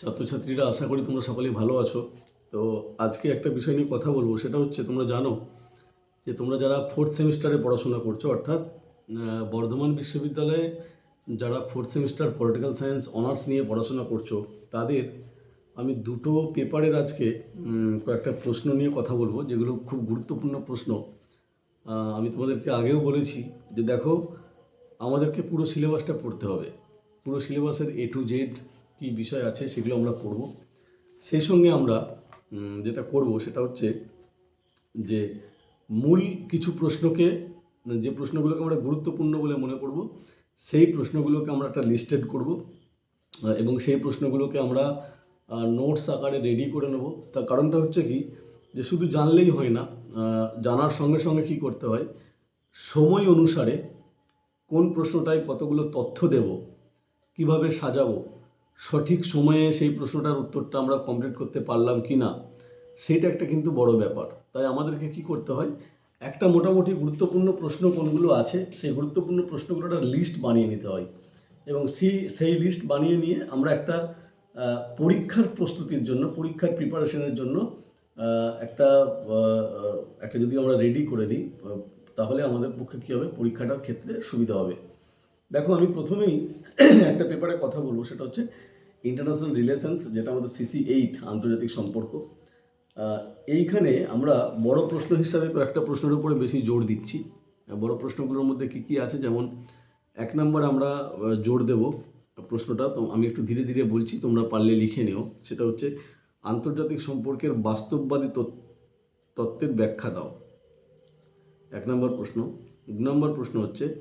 ছাত্রছাত্রীরা আশা করি তোমরা সকলেই ভালো আছো। তো আজকে একটা বিষয় নিয়ে কথা বলব, সেটা হচ্ছে তোমরা জানো যে তোমরা যারা ফোর্থ সেমিস্টারে পড়াশোনা করছ, অর্থাৎ বর্ধমান বিশ্ববিদ্যালয়ে যারা fourth semester political science honours নিয়ে পড়াশোনা করছ, তাদের আমি দুটো পেপারের আজকে কয়েকটা প্রশ্ন নিয়ে কথা বলব, যেগুলো খুব গুরুত্বপূর্ণ প্রশ্ন। আমি তোমাদেরকে আগেও বলেছি যে দেখো, আমাদেরকে পুরো সিলেবাসটা পড়তে হবে। পুরো সিলেবাসের এ টু জেড কী বিষয় আছে সেগুলো আমরা পড়ব। সেই সঙ্গে আমরা যেটা করব সেটা হচ্ছে যে মূল কিছু প্রশ্নকে, যে প্রশ্নগুলোকে আমরা গুরুত্বপূর্ণ বলে মনে করব, সেই প্রশ্নগুলোকে আমরা একটা লিস্টেড করব, এবং সেই প্রশ্নগুলোকে আমরা নোটস আকারে রেডি করে নেব। তার কারণটা হচ্ছে কি, যে শুধু জানলেই হয় না জানার সঙ্গে সঙ্গে কি করতে হয়, সময় অনুসারে কোন প্রশ্নটায় কতগুলো তথ্য দেব, কীভাবে সাজাবো সঠিক সময়ে সেই প্রশ্নটার উত্তরটা আমরা কমপ্লিট করতে পারলাম কি না সেটা একটা কিন্তু বড় ব্যাপার। তাই আমাদেরকে কি করতে হয়, একটা মোটামুটি গুরুত্বপূর্ণ প্রশ্ন কোনগুলো আছে, সেই গুরুত্বপূর্ণ প্রশ্নগুলোর একটা লিস্ট বানিয়ে নিতে হয়। এবং সেই সেই লিস্ট বানিয়ে নিয়ে আমরা একটা পরীক্ষার প্রস্তুতির জন্য, পরীক্ষার প্রিপারেশনের জন্য একটা একটা যদি আমরা রেডি করে দিই তাহলে আমাদের পক্ষে কী হবে, পরীক্ষাটার ক্ষেত্রে সুবিধা হবে। দেখো, আমি প্রথমেই একটা পেপারে কথা বলব, সেটা হচ্ছে ইন্টারন্যাশনাল রিলেশনস যেটা আমাদের সিসি এইট আন্তর্জাতিক সম্পর্ক এইখানে আমরা বড় প্রশ্ন হিসাবে কয়েকটা প্রশ্নের উপরে বেশি জোর দিচ্ছি। বড় প্রশ্নগুলোর মধ্যে কী কী আছে? যেমন এক নম্বর আমরা জোর দেব প্রশ্নটা। তো আমি একটু ধীরে ধীরে বলছি, তোমরা পারলে লিখে নিও। সেটা হচ্ছে, আন্তর্জাতিক সম্পর্কের বাস্তববাদী তত- তত্ত্বের ব্যাখ্যা দাও। এক নম্বর প্রশ্ন। দু নম্বর প্রশ্ন হচ্ছে,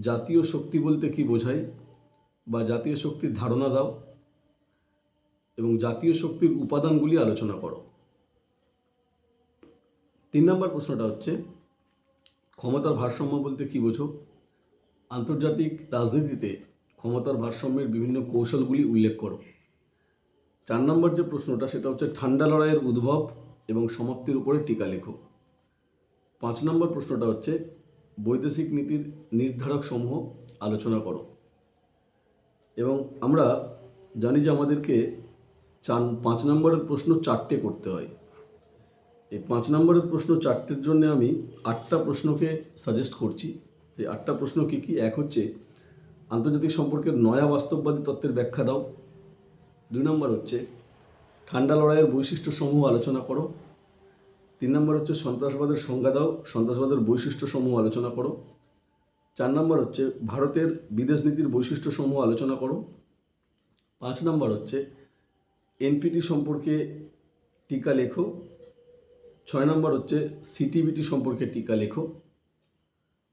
জাতীয় শক্তি বলতে কি বোঝায়? বা জাতীয় শক্তির ধারণা দাও। এবং জাতীয় শক্তির উপাদানগুলি আলোচনা করো। তিন নম্বর প্রশ্নটা হচ্ছে, ক্ষমতার ভারসাম্য বলতে কি বোঝো? আন্তর্জাতিক রাজনীতিতে ক্ষমতার ভারসাম্যের বিভিন্ন কৌশলগুলি উল্লেখ করো। চার নম্বর যে প্রশ্নটা, সেটা হচ্ছে ঠান্ডা লড়াইয়ের উদ্ভব এবং সমাপ্তির উপরে টিকা লেখো। পাঁচ নম্বর প্রশ্নটা হচ্ছে, বৈদেশিক নীতির নির্ধারক সমূহ আলোচনা করো। এবং আমরা জানি যে আমাদেরকে চার, পাঁচ নম্বরের প্রশ্ন চারটে করতে হয়। এই পাঁচ নম্বরের প্রশ্ন চারটের জন্য আমি আটটা প্রশ্নকে সাজেস্ট করছি। যে আটটা প্রশ্ন কী কী? এক হচ্ছে, আন্তর্জাতিক সম্পর্কের নয়া বাস্তববাদী তত্ত্বের ব্যাখ্যা দাও। দুই নম্বর হচ্ছে, ঠান্ডা লড়াইয়ের বৈশিষ্ট্যসমূহ আলোচনা করো। তিন নম্বর হচ্ছে, সন্ত্রাসবাদের সংজ্ঞা দাও, সন্ত্রাসবাদের বৈশিষ্ট্যসমূহ আলোচনা করো। চার নম্বর হচ্ছে, ভারতের বিদেশ নীতির বৈশিষ্ট্যসমূহ আলোচনা করো। পাঁচ নম্বর হচ্ছে এনপিটি সম্পর্কে টিকা লেখো। ছয় নম্বর হচ্ছে সিটিবিটি সম্পর্কে টিকা লেখো।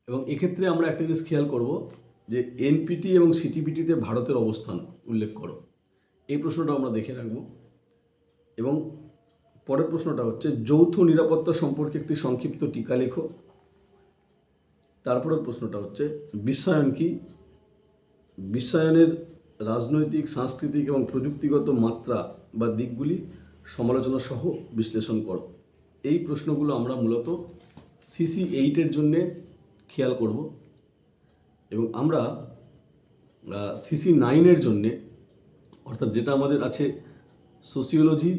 এবং এক্ষেত্রে আমরা একটা জিনিস খেয়াল করব যে এনপিটি এবং সিটিপিটিতে ভারতের অবস্থান উল্লেখ করো। এই প্রশ্নটা আমরা দেখে রাখব। এবং পরের প্রশ্নটা হচ্ছে, যৌথ নিরাপত্তা সম্পর্কে একটি সংক্ষিপ্ত টিকা লেখো। তারপরের প্রশ্নটা হচ্ছে, বিশ্বায়ন কি? বিশ্বায়নের রাজনৈতিক, সাংস্কৃতিক এবং প্রযুক্তিগত মাত্রা বা দিকগুলি সমালোচনা সহ বিশ্লেষণ করো। এই প্রশ্নগুলো আমরা মূলত সিসি এইটের জন্যে খেয়াল করব এবং আমরা সিসি নাইনের জন্যে, অর্থাৎ যেটা আমাদের আছে সোসিওলজি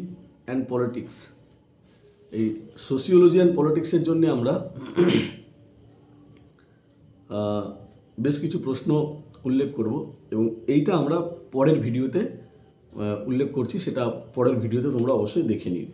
অ্যান্ড পলিটিক্স। এই সোসিওলজি অ্যান্ড পলিটিক্সের জন্যে আমরা বেশ কিছু প্রশ্ন উল্লেখ করব এবং এইটা আমরা পরের ভিডিওতে উল্লেখ করছি, সেটা পরের ভিডিওতে তোমরা অবশ্যই দেখে নিও।